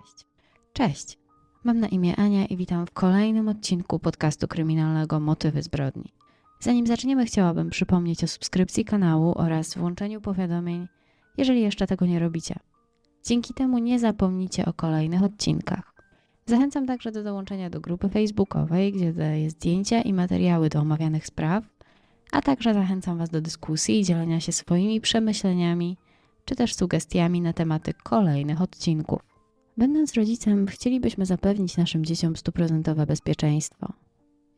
Cześć. Cześć. Mam na imię Ania i witam w kolejnym odcinku podcastu kryminalnego Motywy zbrodni. Zanim zaczniemy, chciałabym przypomnieć o subskrypcji kanału oraz włączeniu powiadomień, jeżeli jeszcze tego nie robicie. Dzięki temu nie zapomnicie o kolejnych odcinkach. Zachęcam także do dołączenia do grupy facebookowej, gdzie daję zdjęcia i materiały do omawianych spraw, a także zachęcam Was do dyskusji i dzielenia się swoimi przemyśleniami czy też sugestiami na tematy kolejnych odcinków. Będąc rodzicem, chcielibyśmy zapewnić naszym dzieciom stuprocentowe bezpieczeństwo.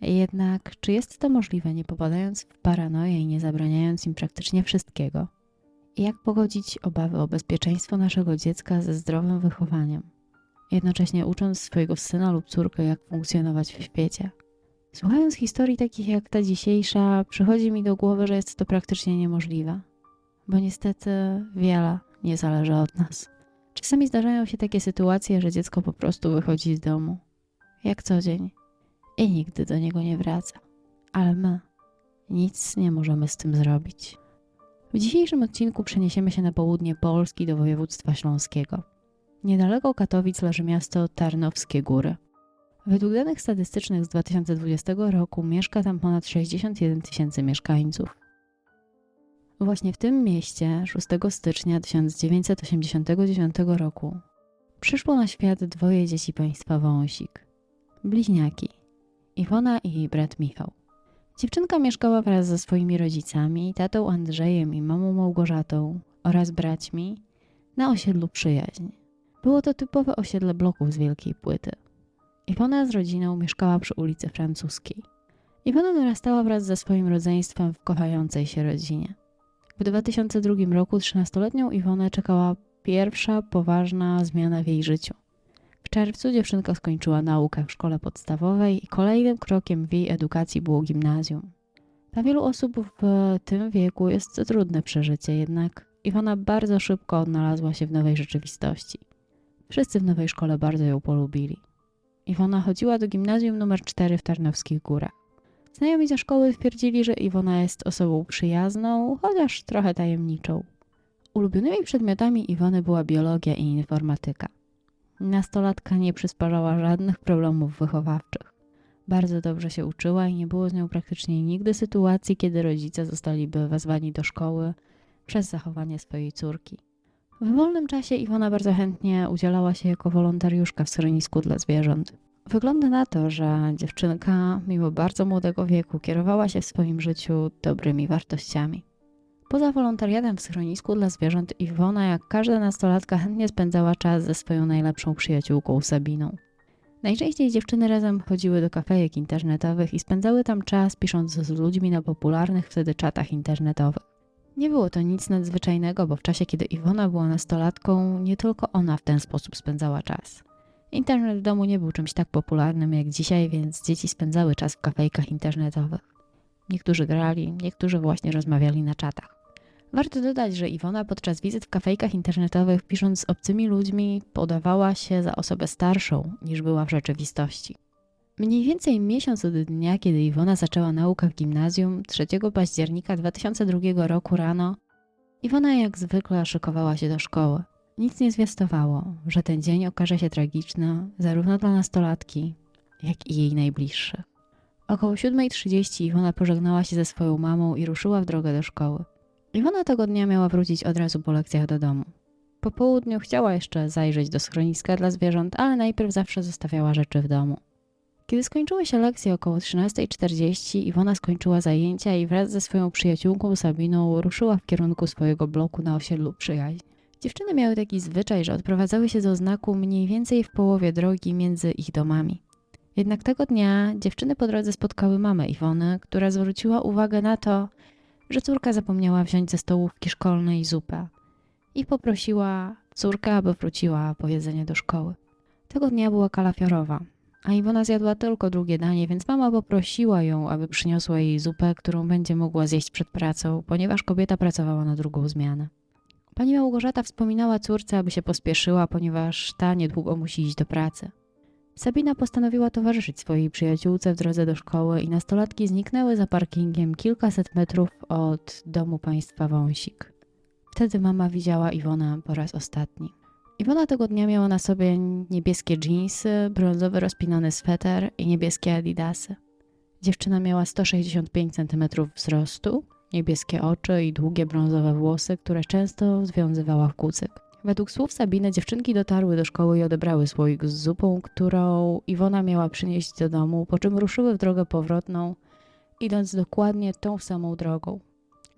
Jednak, czy jest to możliwe, nie popadając w paranoję i nie zabraniając im praktycznie wszystkiego? Jak pogodzić obawy o bezpieczeństwo naszego dziecka ze zdrowym wychowaniem, jednocześnie ucząc swojego syna lub córkę, jak funkcjonować w świecie? Słuchając historii takich jak ta dzisiejsza, przychodzi mi do głowy, że jest to praktycznie niemożliwe, bo niestety wiele nie zależy od nas. Czasami zdarzają się takie sytuacje, że dziecko po prostu wychodzi z domu, jak co dzień, i nigdy do niego nie wraca. Ale my nic nie możemy z tym zrobić. W dzisiejszym odcinku przeniesiemy się na południe Polski do województwa śląskiego. Niedaleko Katowic leży miasto Tarnowskie Góry. Według danych statystycznych z 2020 roku mieszka tam ponad 61 tysięcy mieszkańców. Właśnie w tym mieście 6 stycznia 1989 roku przyszło na świat dwoje dzieci państwa Wąsik. Bliźniaki. Iwona i jej brat Michał. Dziewczynka mieszkała wraz ze swoimi rodzicami, tatą Andrzejem i mamą Małgorzatą oraz braćmi na osiedlu Przyjaźń. Było to typowe osiedle bloków z wielkiej płyty. Iwona z rodziną mieszkała przy ulicy Francuskiej. Iwona dorastała wraz ze swoim rodzeństwem w kochającej się rodzinie. W 2002 roku 13-letnią Iwonę czekała pierwsza poważna zmiana w jej życiu. W czerwcu dziewczynka skończyła naukę w szkole podstawowej i kolejnym krokiem w jej edukacji było gimnazjum. Dla wielu osób w tym wieku jest to trudne przeżycie, jednak Iwona bardzo szybko odnalazła się w nowej rzeczywistości. Wszyscy w nowej szkole bardzo ją polubili. Iwona chodziła do gimnazjum numer 4 w Tarnowskich Górach. Znajomi ze szkoły twierdzili, że Iwona jest osobą przyjazną, chociaż trochę tajemniczą. Ulubionymi przedmiotami Iwony była biologia i informatyka. Nastolatka nie przysparzała żadnych problemów wychowawczych. Bardzo dobrze się uczyła i nie było z nią praktycznie nigdy sytuacji, kiedy rodzice zostaliby wezwani do szkoły przez zachowanie swojej córki. W wolnym czasie Iwona bardzo chętnie udzielała się jako wolontariuszka w schronisku dla zwierząt. Wygląda na to, że dziewczynka, mimo bardzo młodego wieku, kierowała się w swoim życiu dobrymi wartościami. Poza wolontariatem w schronisku dla zwierząt, Iwona, jak każda nastolatka, chętnie spędzała czas ze swoją najlepszą przyjaciółką Sabiną. Najczęściej dziewczyny razem chodziły do kafejek internetowych i spędzały tam czas pisząc z ludźmi na popularnych wtedy czatach internetowych. Nie było to nic nadzwyczajnego, bo w czasie, kiedy Iwona była nastolatką, nie tylko ona w ten sposób spędzała czas. Internet w domu nie był czymś tak popularnym jak dzisiaj, więc dzieci spędzały czas w kafejkach internetowych. Niektórzy grali, niektórzy właśnie rozmawiali na czatach. Warto dodać, że Iwona podczas wizyt w kafejkach internetowych, pisząc z obcymi ludźmi, podawała się za osobę starszą niż była w rzeczywistości. Mniej więcej miesiąc od dnia, kiedy Iwona zaczęła naukę w gimnazjum, 3 października 2002 roku rano, Iwona jak zwykle szykowała się do szkoły. Nic nie zwiastowało, że ten dzień okaże się tragiczny zarówno dla nastolatki, jak i jej najbliższych. Około 7.30 Iwona pożegnała się ze swoją mamą i ruszyła w drogę do szkoły. Iwona tego dnia miała wrócić od razu po lekcjach do domu. Po południu chciała jeszcze zajrzeć do schroniska dla zwierząt, ale najpierw zawsze zostawiała rzeczy w domu. Kiedy skończyły się lekcje około 13.40, Iwona skończyła zajęcia i wraz ze swoją przyjaciółką Sabiną ruszyła w kierunku swojego bloku na osiedlu Przyjaźń. Dziewczyny miały taki zwyczaj, że odprowadzały się do znaku mniej więcej w połowie drogi między ich domami. Jednak tego dnia dziewczyny po drodze spotkały mamę Iwony, która zwróciła uwagę na to, że córka zapomniała wziąć ze stołówki szkolnej zupę i poprosiła córkę, aby wróciła po jedzenie do szkoły. Tego dnia była kalafiorowa, a Iwona zjadła tylko drugie danie, więc mama poprosiła ją, aby przyniosła jej zupę, którą będzie mogła zjeść przed pracą, ponieważ kobieta pracowała na drugą zmianę. Pani Małgorzata wspominała córce, aby się pospieszyła, ponieważ ta niedługo musi iść do pracy. Sabina postanowiła towarzyszyć swojej przyjaciółce w drodze do szkoły i nastolatki zniknęły za parkingiem kilkaset metrów od domu państwa Wąsik. Wtedy mama widziała Iwonę po raz ostatni. Iwona tego dnia miała na sobie niebieskie dżinsy, brązowy rozpinany sweter i niebieskie adidasy. Dziewczyna miała 165 cm wzrostu, niebieskie oczy i długie brązowe włosy, które często związywała w kucyk. Według słów Sabiny dziewczynki dotarły do szkoły i odebrały słoik z zupą, którą Iwona miała przynieść do domu, po czym ruszyły w drogę powrotną, idąc dokładnie tą samą drogą.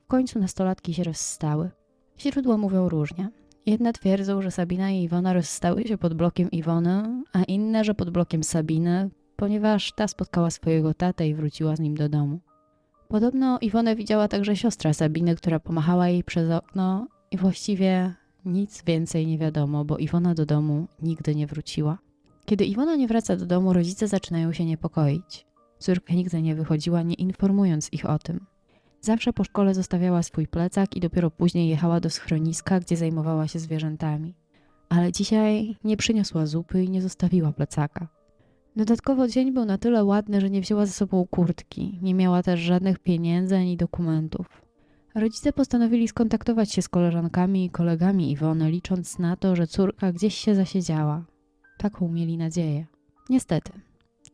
W końcu nastolatki się rozstały. Źródła mówią różnie. Jedne twierdzą, że Sabina i Iwona rozstały się pod blokiem Iwony, a inne, że pod blokiem Sabiny, ponieważ ta spotkała swojego tatę i wróciła z nim do domu. Podobno Iwonę widziała także siostra Sabiny, która pomachała jej przez okno i właściwie nic więcej nie wiadomo, bo Iwona do domu nigdy nie wróciła. Kiedy Iwona nie wraca do domu, rodzice zaczynają się niepokoić. Córka nigdy nie wychodziła, nie informując ich o tym. Zawsze po szkole zostawiała swój plecak i dopiero później jechała do schroniska, gdzie zajmowała się zwierzętami. Ale dzisiaj nie przyniosła zupy i nie zostawiła plecaka. Dodatkowo dzień był na tyle ładny, że nie wzięła ze sobą kurtki, nie miała też żadnych pieniędzy ani dokumentów. Rodzice postanowili skontaktować się z koleżankami i kolegami Iwony, licząc na to, że córka gdzieś się zasiedziała. Taką mieli nadzieję. Niestety.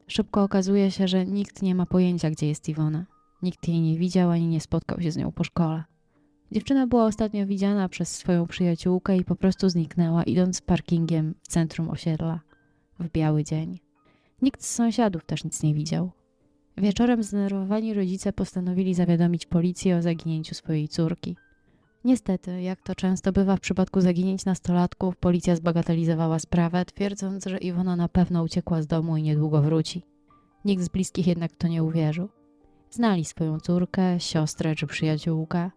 Szybko okazuje się, że nikt nie ma pojęcia, gdzie jest Iwona. Nikt jej nie widział ani nie spotkał się z nią po szkole. Dziewczyna była ostatnio widziana przez swoją przyjaciółkę i po prostu zniknęła, idąc parkingiem w centrum osiedla w biały dzień. Nikt z sąsiadów też nic nie widział. Wieczorem zdenerwowani rodzice postanowili zawiadomić policję o zaginięciu swojej córki. Niestety, jak to często bywa w przypadku zaginięć nastolatków, policja zbagatelizowała sprawę, twierdząc, że Iwona na pewno uciekła z domu i niedługo wróci. Nikt z bliskich jednak w to nie uwierzył. Znali swoją córkę, siostrę czy przyjaciółkę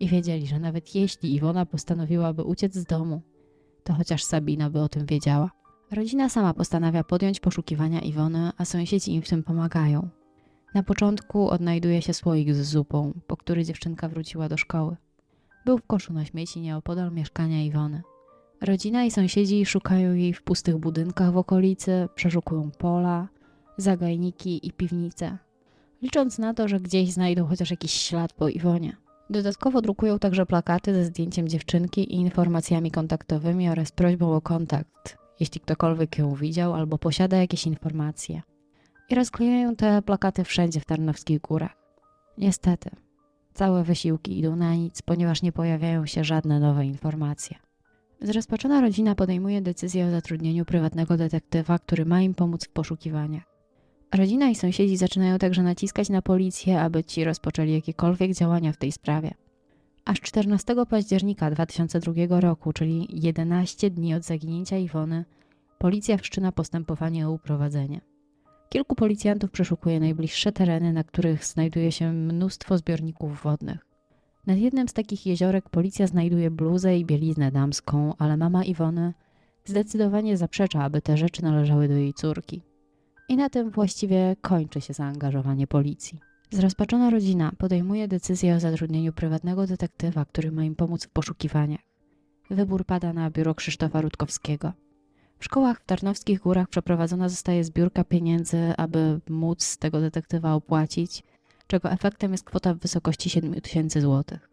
i wiedzieli, że nawet jeśli Iwona postanowiłaby uciec z domu, to chociaż Sabina by o tym wiedziała. Rodzina sama postanawia podjąć poszukiwania Iwony, a sąsiedzi im w tym pomagają. Na początku odnajduje się słoik z zupą, po który dziewczynka wróciła do szkoły. Był w koszu na śmieci nieopodal mieszkania Iwony. Rodzina i sąsiedzi szukają jej w pustych budynkach w okolicy, przeszukują pola, zagajniki i piwnice, licząc na to, że gdzieś znajdą chociaż jakiś ślad po Iwonie. Dodatkowo drukują także plakaty ze zdjęciem dziewczynki i informacjami kontaktowymi oraz prośbą o kontakt, jeśli ktokolwiek ją widział albo posiada jakieś informacje. I rozklejają te plakaty wszędzie w Tarnowskich Górach. Niestety, całe wysiłki idą na nic, ponieważ nie pojawiają się żadne nowe informacje. Zrozpaczona rodzina podejmuje decyzję o zatrudnieniu prywatnego detektywa, który ma im pomóc w poszukiwaniach. Rodzina i sąsiedzi zaczynają także naciskać na policję, aby ci rozpoczęli jakiekolwiek działania w tej sprawie. Aż 14 października 2002 roku, czyli 11 dni od zaginięcia Iwony, policja wszczyna postępowanie o uprowadzenie. Kilku policjantów przeszukuje najbliższe tereny, na których znajduje się mnóstwo zbiorników wodnych. Nad jednym z takich jeziorek policja znajduje bluzę i bieliznę damską, ale mama Iwony zdecydowanie zaprzecza, aby te rzeczy należały do jej córki. I na tym właściwie kończy się zaangażowanie policji. Zrozpaczona rodzina podejmuje decyzję o zatrudnieniu prywatnego detektywa, który ma im pomóc w poszukiwaniach. Wybór pada na biuro Krzysztofa Rutkowskiego. W szkołach w Tarnowskich Górach przeprowadzona zostaje zbiórka pieniędzy, aby móc tego detektywa opłacić, czego efektem jest kwota w wysokości 7 tysięcy złotych.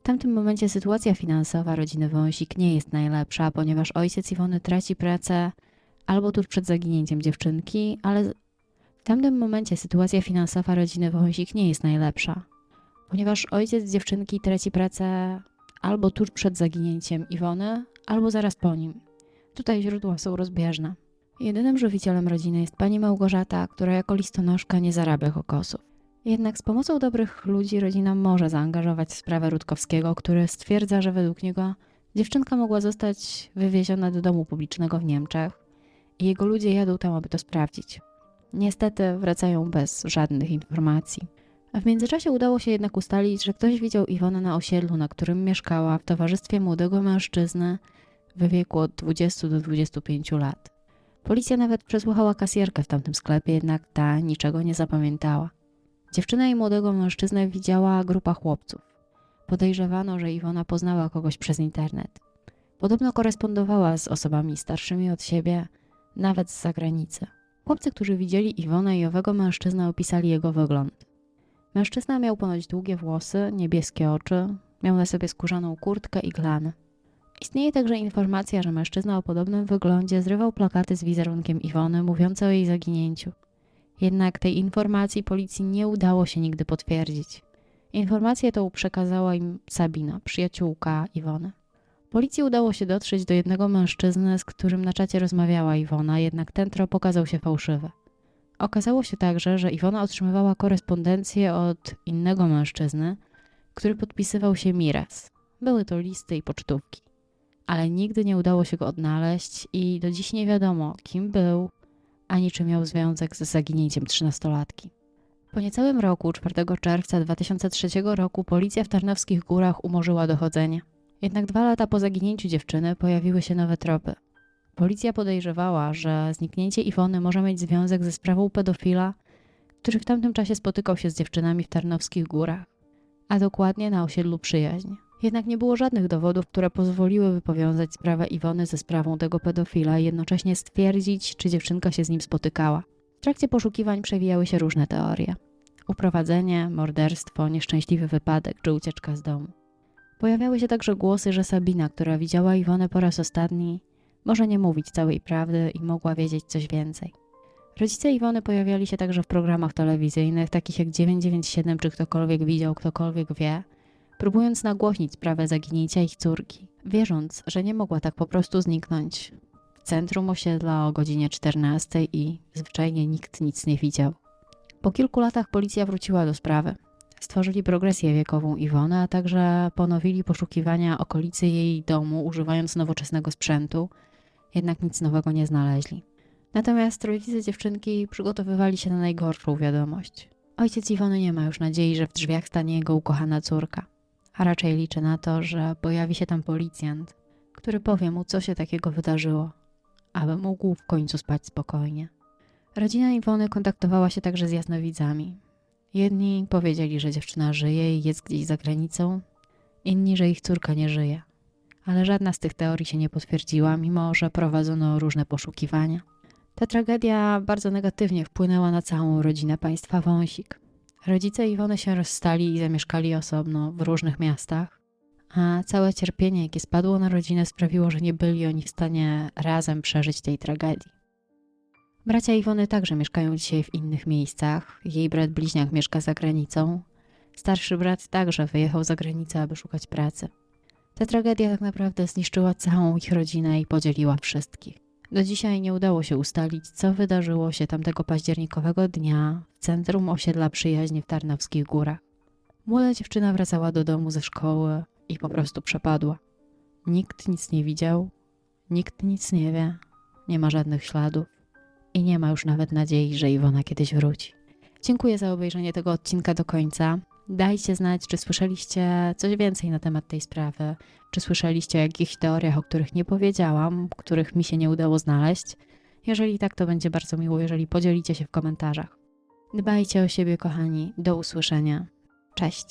W tamtym momencie sytuacja finansowa rodziny Wąsik nie jest najlepsza, ponieważ ojciec Iwony traci pracę albo tuż przed zaginięciem dziewczynki, ale tamtym momencie sytuacja finansowa rodziny Wąsik nie jest najlepsza, ponieważ ojciec dziewczynki traci pracę albo tuż przed zaginięciem Iwony, albo zaraz po nim. Tutaj źródła są rozbieżne. Jedynym żywicielem rodziny jest pani Małgorzata, która jako listonoszka nie zarabia kokosów. Jednak z pomocą dobrych ludzi rodzina może zaangażować w sprawę Rutkowskiego, który stwierdza, że według niego dziewczynka mogła zostać wywieziona do domu publicznego w Niemczech i jego ludzie jadą tam, aby to sprawdzić. Niestety wracają bez żadnych informacji. A w międzyczasie udało się jednak ustalić, że ktoś widział Iwonę na osiedlu, na którym mieszkała w towarzystwie młodego mężczyzny w wieku od 20 do 25 lat. Policja nawet przesłuchała kasjerkę w tamtym sklepie, jednak ta niczego nie zapamiętała. Dziewczyna i młodego mężczyznę widziała grupa chłopców. Podejrzewano, że Iwona poznała kogoś przez internet. Podobno korespondowała z osobami starszymi od siebie, nawet z zagranicy. Chłopcy, którzy widzieli Iwonę i owego mężczyznę, opisali jego wygląd. Mężczyzna miał ponoć długie włosy, niebieskie oczy, miał na sobie skórzaną kurtkę i glany. Istnieje także informacja, że mężczyzna o podobnym wyglądzie zrywał plakaty z wizerunkiem Iwony mówiące o jej zaginięciu. Jednak tej informacji policji nie udało się nigdy potwierdzić. Informację tą przekazała im Sabina, przyjaciółka Iwony. Policji udało się dotrzeć do jednego mężczyzny, z którym na czacie rozmawiała Iwona, jednak ten trop okazał się fałszywy. Okazało się także, że Iwona otrzymywała korespondencję od innego mężczyzny, który podpisywał się Miras. Były to listy i pocztówki. Ale nigdy nie udało się go odnaleźć i do dziś nie wiadomo, kim był, ani czy miał związek z zaginięciem trzynastolatki. Po niecałym roku, 4 czerwca 2003 roku, policja w Tarnowskich Górach umorzyła dochodzenie. Jednak dwa lata po zaginięciu dziewczyny pojawiły się nowe tropy. Policja podejrzewała, że zniknięcie Iwony może mieć związek ze sprawą pedofila, który w tamtym czasie spotykał się z dziewczynami w Tarnowskich Górach, a dokładnie na osiedlu Przyjaźń. Jednak nie było żadnych dowodów, które pozwoliłyby powiązać sprawę Iwony ze sprawą tego pedofila i jednocześnie stwierdzić, czy dziewczynka się z nim spotykała. W trakcie poszukiwań przewijały się różne teorie. Uprowadzenie, morderstwo, nieszczęśliwy wypadek czy ucieczka z domu. Pojawiały się także głosy, że Sabina, która widziała Iwonę po raz ostatni, może nie mówić całej prawdy i mogła wiedzieć coś więcej. Rodzice Iwony pojawiali się także w programach telewizyjnych, takich jak 997 czy ktokolwiek widział, ktokolwiek wie, próbując nagłośnić sprawę zaginięcia ich córki, wierząc, że nie mogła tak po prostu zniknąć. W centrum osiedla o godzinie 14 i zwyczajnie nikt nic nie widział. Po kilku latach policja wróciła do sprawy. Stworzyli progresję wiekową Iwony, a także ponowili poszukiwania okolicy jej domu, używając nowoczesnego sprzętu, jednak nic nowego nie znaleźli. Natomiast rodzice dziewczynki przygotowywali się na najgorszą wiadomość. Ojciec Iwony nie ma już nadziei, że w drzwiach stanie jego ukochana córka, a raczej liczy na to, że pojawi się tam policjant, który powie mu, co się takiego wydarzyło, aby mógł w końcu spać spokojnie. Rodzina Iwony kontaktowała się także z jasnowidzami. Jedni powiedzieli, że dziewczyna żyje i jest gdzieś za granicą, inni, że ich córka nie żyje. Ale żadna z tych teorii się nie potwierdziła, mimo że prowadzono różne poszukiwania. Ta tragedia bardzo negatywnie wpłynęła na całą rodzinę państwa Wąsik. Rodzice Iwony się rozstali i zamieszkali osobno w różnych miastach, a całe cierpienie, jakie spadło na rodzinę, sprawiło, że nie byli oni w stanie razem przeżyć tej tragedii. Bracia Iwony także mieszkają dzisiaj w innych miejscach. Jej brat bliźniak mieszka za granicą. Starszy brat także wyjechał za granicę, aby szukać pracy. Ta tragedia tak naprawdę zniszczyła całą ich rodzinę i podzieliła wszystkich. Do dzisiaj nie udało się ustalić, co wydarzyło się tamtego październikowego dnia w centrum osiedla przyjaźni w Tarnowskich Górach. Młoda dziewczyna wracała do domu ze szkoły i po prostu przepadła. Nikt nic nie widział, nikt nic nie wie, nie ma żadnych śladów i nie ma już nawet nadziei, że Iwona kiedyś wróci. Dziękuję za obejrzenie tego odcinka do końca. Dajcie znać, czy słyszeliście coś więcej na temat tej sprawy, czy słyszeliście o jakichś teoriach, o których nie powiedziałam, których mi się nie udało znaleźć. Jeżeli tak, to będzie bardzo miło, jeżeli podzielicie się w komentarzach. Dbajcie o siebie, kochani. Do usłyszenia. Cześć.